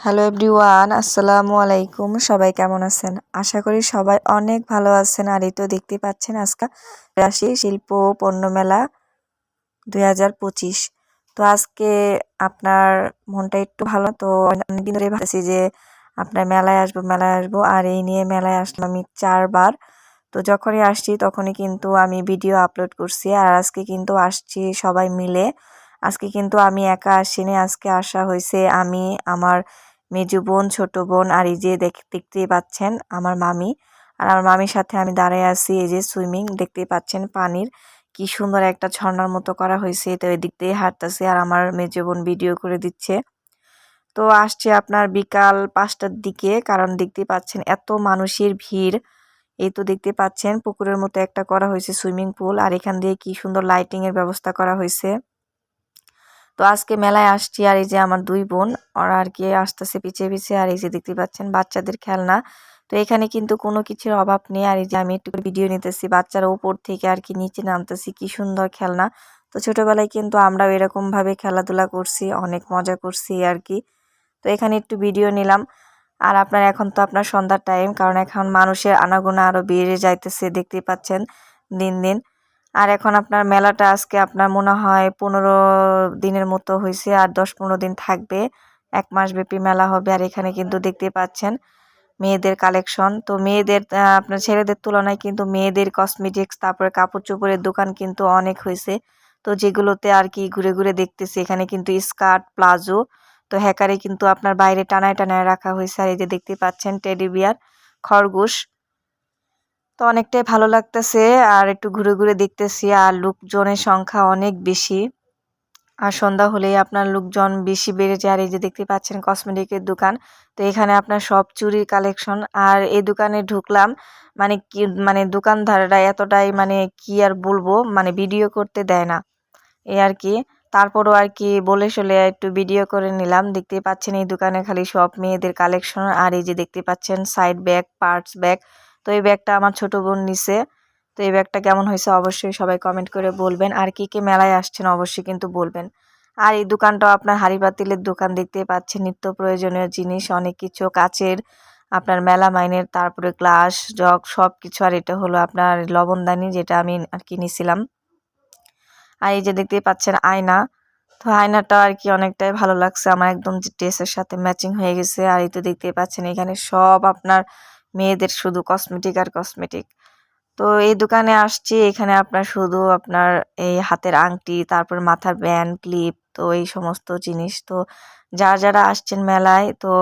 Hello everyone আসসালামু আলাইকুম। সবাই কেমন আছেন? আশা করি সবাই অনেক ভালো আছেন। আর এই তো দেখতে পাচ্ছেন আজকে রাশি শিল্প পণ্য মেলা দুই হাজার পঁচিশ। তো আজকে আপনার মনটা একটু ভালো তো অনেকদিন ধরে ভাবছি যে আপনার মেলায় আসব মেলায় আসব। আর এই নিয়ে মেলায় আসলাম আমি চারবার। তো যখনই আসছি তখনই কিন্তু আমি ভিডিও আপলোড করছি। আর আজকে কিন্তু আসছি সবাই মিলে। আজকে কিন্তু আমি একা আসিনি। আজকে আসা হয়েছে আমি, আমার মেজু বোন, ছোট বোন, আর এই যে দেখতেই পাচ্ছেন আমার মামি। আর আমার মামির সাথে আমি দাঁড়ায় আছি এই যে সুইমিং, দেখতেই পাচ্ছেন পানির কি সুন্দর একটা ঝর্ণার মতো করা হয়েছে। তো এই দিক দিয়ে হাঁটতেছে আর আমার মেজু বোন ভিডিও করে দিচ্ছে। তো আসছে আপনার বিকাল পাঁচটার দিকে, কারণ দেখতে পাচ্ছেন এত মানুষের ভিড়। এই তো দেখতে পাচ্ছেন পুকুরের মতো একটা করা হয়েছে সুইমিং পুল, আর এখান দিয়ে কি সুন্দর লাইটিংয়ের ব্যবস্থা করা হয়েছে। তো আজকে মেলায় আসছি আর এই যে আমার দুই বোন, ওরা আর কি আসতেছে পিছিয়ে পিছিয়ে আর এই যে দেখতে পাচ্ছেন বাচ্চাদের খেলনা। তো এখানে কিন্তু কোনো কিছুর অভাব নেই আর এই যে আমি একটু ভিডিও নিতেছি, বাচ্চারা উপর থেকে আর কি নিচে নামতেছি, কি সুন্দর খেলনা। তো ছোটোবেলায় কিন্তু আমরাও এরকমভাবে খেলাধুলা করছি, অনেক মজা করছি আর কি। তো এখানে একটু ভিডিও নিলাম। আর আপনার এখন তো আপনার সন্ধ্যার টাইম কারণ এখন মানুষের আনাগোনা আরও বেড়ে যাইতেছে, দেখতেই পাচ্ছেন দিন দিন। আর এখন আপনার মেলাটা আজকে আপনার মনে হয় পনেরো দিনের মতো হয়েছে আর দশ পনেরো দিন থাকবে। এক মাস ব্যাপী মেলা হবে, আর এখানে কিন্তু দেখতে পাচ্ছেন মেয়েদের কালেকশন। তো মেয়েদের আপনার ছেলেদের তুলনায় কিন্তু মেয়েদের কসমেটিক্স তারপরে কাপড় চোপড়ের দোকান কিন্তু অনেক হয়েছে তো যেগুলোতে আর কি ঘুরে ঘুরে দেখতেছি, এখানে কিন্তু স্কার্ট প্লাজো। তো হ্যাকারে কিন্তু আপনার বাইরে টানায় টানায় রাখা হয়েছে আর এই যে দেখতে পাচ্ছেন টেডি বিয়ার খরগোশ। তো অনেকটাই ভালো লাগতেছে। আর একটু ঘুরে ঘুরে দেখতেছি, আর লোকজনের সংখ্যা অনেক বেশি। আর সন্ধ্যা হলেই আপনার লোকজন বেশি বেড়ে যায়। আর এই যে দেখতে পাচ্ছেন কসমেটিকের দোকান, তো এখানে আপনার সব চুরির কালেকশন। আর এই দোকানে ঢুকলাম মানে কি মানে দোকানদাররা এতটাই মানে কি আর বলব মানে ভিডিও করতে দেয় না। এই আর কি। তারপরও আর কি বলে চলে একটু ভিডিও করে নিলাম। দেখতেই পাচ্ছেন এই দোকানে খালি সব মেয়েদের কালেকশন। আর এই যে দেখতে পাচ্ছেন সাইড ব্যাগ পার্টস ব্যাগ তো এই ব্যাগটা আমার ছোট বোন নিছে। তো এই ব্যাগটা কেমন হয়েছে অবশ্যই সবাই কমেন্ট করে বলবেন। আর কি কি মেলায় আসছেন অবশ্যই কিন্তু বলবেন। আর এই দোকানটাও আপনার হাড়ি পাতিলের দোকান দেখতে পাচ্ছেন। নিত্য প্রয়োজনীয় জিনিস, অনেক কিছু, কাচের আপনার মেলা মাইনের, তারপরে গ্লাস, জগ সব কিছু আর এটা হলো আপনার লবণদানি যেটা আমি আর কি নিছিলাম। আর এই যে দেখতেই পাচ্ছেন আয়না। তো আয়নাটা আর কি অনেকটাই ভালো লাগছে। আমার একদম ড্রেসের সাথে ম্যাচিং হয়ে গেছে। আর এই তো দেখতেই পাচ্ছেন এখানে সব আপনার মেয়েদের শুধু কসমেটিক আর কসমেটিক তো এই দোকানে আসছি, এখানে আপনার শুধু আপনার এই হাতের আংটি, তারপর মাথার ব্যান্ড ক্লিপ তো এই সমস্ত জিনিস। তো যারা যারা আসছেন মেলায়, তো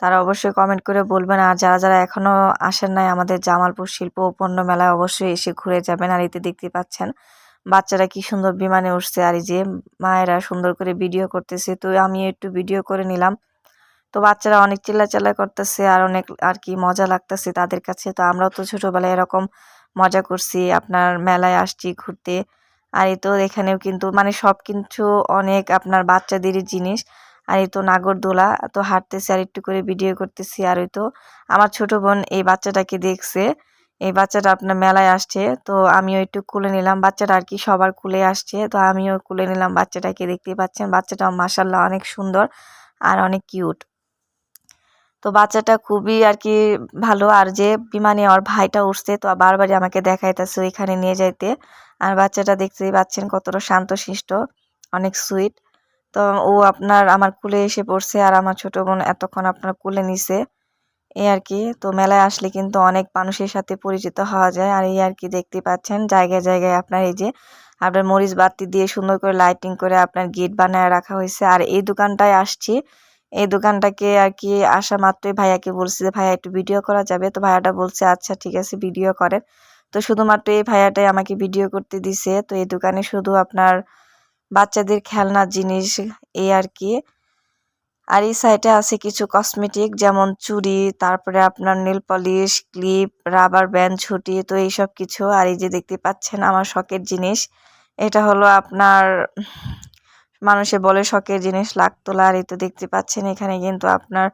তারা অবশ্যই কমেন্ট করে বলবেন। আর যারা যারা এখনও আসেন নাই আমাদের জামালপুর শিল্প পণ্য মেলায়, অবশ্যই এসে ঘুরে যাবেন। আর এতে দেখতে পাচ্ছেন, বাচ্চারা কি সুন্দর বিমানে উঠছে। আর এই যে মায়েরা সুন্দর করে ভিডিও করতেছে। তো আমি একটু ভিডিও করে নিলাম। তো বাচ্চারা অনেক চিল্লাচিল্লা করতেছে আর অনেক আর কি মজা লাগতেছে তাদের কাছে। তো আমরাও তো ছোটোবেলায় এরকম মজা করছি, আপনার মেলায় আসছি ঘুরতে। আর এই তো এখানেও কিন্তু মানে সব কিছু অনেক আপনার বাচ্চাদেরই জিনিস। আর এই তো নাগরদোলা, তো হাঁটতেছি আর একটু করে ভিডিও করতেছি আর ওই তো আমার ছোট বোন এই বাচ্চাটাকে দেখছে। এই বাচ্চাটা আপনার মেলায় আসছে, তো আমিও একটু কুলে নিলাম। বাচ্চাটা আর কি সবার কুলে আসছে, তো আমিও কুলে নিলাম বাচ্চাটাকে দেখতেই পাচ্ছেন। বাচ্চাটাও মাসাল্লাহ অনেক সুন্দর আর অনেক কিউট। তো বাচ্চাটা খুবই আর কি ভালো। আর যে বিমানে ওর ভাইটা উঠছে, তো বারবারই আমাকে দেখাইতেছে ওইখানে নিয়ে যাইতে। আর বাচ্চাটা দেখতেই পাচ্ছেন কতটা শান্তশিষ্ট, অনেক সুইট। তো ও আপনার আমার কুলে এসে পড়ছে আর আমার ছোট বোন এতক্ষণ আপনার কুলে নিছে। এই আর কি, তো মেলায় আসলে কিন্তু অনেক মানুষের সাথে পরিচিত হওয়া যায়। আর এই আর কি দেখতে পাচ্ছেন, জায়গায় জায়গায় আপনার এই যে আপনার মরিচ বাতি দিয়ে সুন্দর করে লাইটিং করে আপনার গেট বানায় রাখা হয়েছে। আর এই দোকানটায় আসছি এই দোকানটাকে আর কি আসা মাত্রই ভাইয়াকে বলছি যে, ভাইয়া, একটু ভিডিও করা যাবে? তো ভাইয়াটা বলছে আচ্ছা ঠিক আছে ভিডিও করেন। তো শুধুমাত্র এই ভাইয়াটাই আমাকে ভিডিও করতে দিছে। তো এই দোকানে শুধু আপনার বাচ্চাদের খেলনার জিনিস, এই আর কি। আর এই সাইডে আছে কিছু কসমেটিক যেমন চুড়ি, তারপরে আপনার nail polish clip rubber band ছুটি, তো এইসব কিছু। আর এই যে দেখতে পাচ্ছেন, আমার শখের জিনিস, এটা হলো আপনার মানুষে বলে, শখের জিনিস লাগতোলা আর এই তো দেখতে পাচ্ছেন এখানে কিন্তু আপনার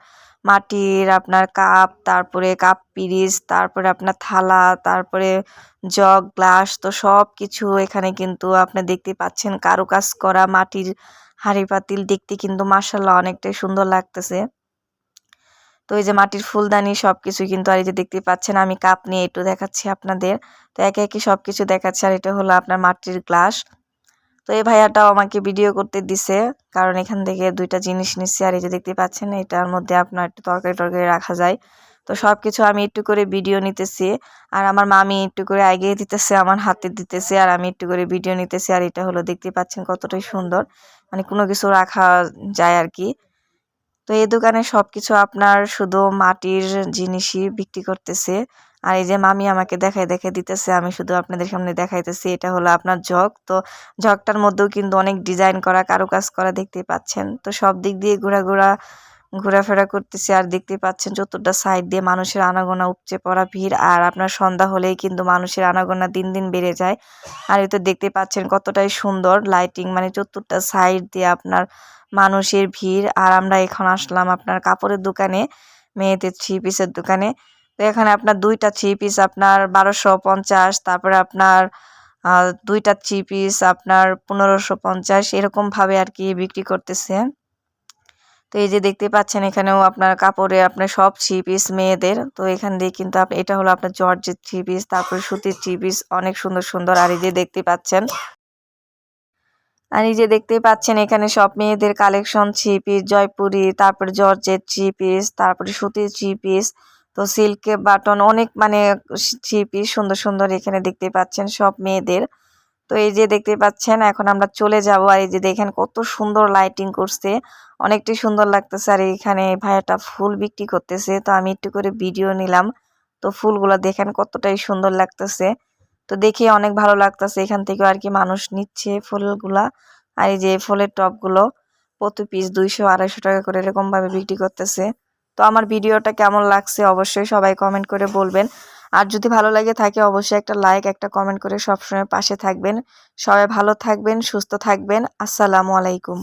মাটির, আপনার কাপ, তারপরে কাপ পিরিচ, তারপরে আপনার থালা, তারপরে জগ, গ্লাস, তো সব কিছু এখানে কিন্তু আপনি দেখতে পাচ্ছেন। কারুকাজ করা, মাটির হাঁড়ি পাতিল দেখতে কিন্তু মাসাল্লাহ অনেকটাই সুন্দর লাগতেছে। তো এই যে মাটির ফুলদানি সব কিছু কিন্তু আর এই যে দেখতে পাচ্ছেন, আমি কাপ নিয়ে একটু দেখাচ্ছি আপনাদের। তো একে একে সব কিছু দেখাচ্ছি আর এটা হলো আপনার মাটির গ্লাস। তো এই ভাইয়াটাও আমাকে ভিডিও করতে দিছে, কারণ এখান থেকে দুইটা জিনিস নিচ্ছি আর এই যে দেখতে পাচ্ছেন, এটার মধ্যে আপনার একটু তরকারি টরকারি রাখা যায়। তো সব কিছু আমি একটু করে ভিডিও নিতেছি, আর আমার মামি একটু করে এগিয়ে দিতেছে, আমার হাতে দিতেছে, আর আমি একটু করে ভিডিও নিতেছি, আর এটা হলো দেখতে পাচ্ছেন কতটাই সুন্দর। মানে কোনো কিছু রাখা যায় আর কি। তো এই দোকানে সব কিছু আপনার শুধু মাটির জিনিসই বিক্রি করতেছে। আর এই যে মামি আমাকে দেখাই দেখে দিতেছে, আমি শুধু আপনাদের সামনে দেখাইতেছি, এটা হলো আপনার জগ। তো জগটার মধ্যেও কিন্তু অনেক ডিজাইন করা, কারুকাজ করা দেখতে পাচ্ছেন। তো সব দিক দিয়ে ঘোরা ঘোরা, ঘোরাফেরা করতেছি আর দেখতে পাচ্ছেন চতুর্থটা সাইড দিয়ে মানুষের আনাগোনা উপচে পড়া ভিড়, আর আপনার সন্ধ্যা হলেই কিন্তু মানুষের আনাগোনা দিন দিন বেড়ে যায়। আর এতে দেখতে পাচ্ছেন কতটাই সুন্দর লাইটিং মানে চতুর্থটা সাইড দিয়ে আপনার মানুষের ভিড়। আর আমরা এখন আসলাম আপনার কাপড়ের দোকানে, মেয়েদের থ্রি পিসের দোকানে। তো এখানে আপনার দুইটা থ্রি পিস আপনার বারোশো পঞ্চাশ, তারপরে আপনার দুইটা থ্রি পিস আপনার পনেরোশো পঞ্চাশ এরকমভাবে আর কি বিক্রি করতেছে। তো এই যে দেখতে পাচ্ছেন এখানেও আপনার কাপড়ে আপনার সব থ্রি পিস মেয়েদের। তো এখান দিয়ে কিন্তু এটা হলো আপনার জর্জের থ্রি পিস তারপরে সুতির থ্রি পিস অনেক সুন্দর সুন্দর আর এই যে দেখতে পাচ্ছেন। আর এই যে দেখতে পাচ্ছেন এখানে সব মেয়েদের কালেকশন থ্রি পিস জয়পুরি, তারপরে জর্জের থ্রি পিস তারপরে সুতির থ্রি পিস তো সিল্কে বাটন অনেক মানে থ্রি সুন্দর সুন্দর এখানে দেখতে পাচ্ছেন সব মেয়েদের। তো এই যে দেখতে পাচ্ছেন, এখন আমরা চলে যাব আর এই যে দেখেন কত সুন্দর লাইটিং করছে। অনেকটাই সুন্দর লাগতেছে আর এখানে ভাইয়াটা ফুল বিক্রি করতেছে। তো আমি একটু করে ভিডিও নিলাম। তো ফুলগুলো দেখেন কতটাই সুন্দর লাগতেছে। তো দেখে অনেক ভালো লাগতেছে এখান থেকেও আর কি মানুষ নিচ্ছে ফুলগুলা। আর এই যে ফুলের টপগুলো প্রতি পিস দুইশো আড়াইশো টাকা করে এরকমভাবে বিক্রি করতেছে। তো আমার ভিডিওটা কেমন লাগছে অবশ্যই সবাই কমেন্ট করে বলবেন। আর যদি ভালো লাগে থাকে অবশ্যই একটা লাইক একটা কমেন্ট করে সবসময় পাশে থাকবেন। সবাই ভালো থাকবেন, সুস্থ থাকবেন। আসসালামু আলাইকুম।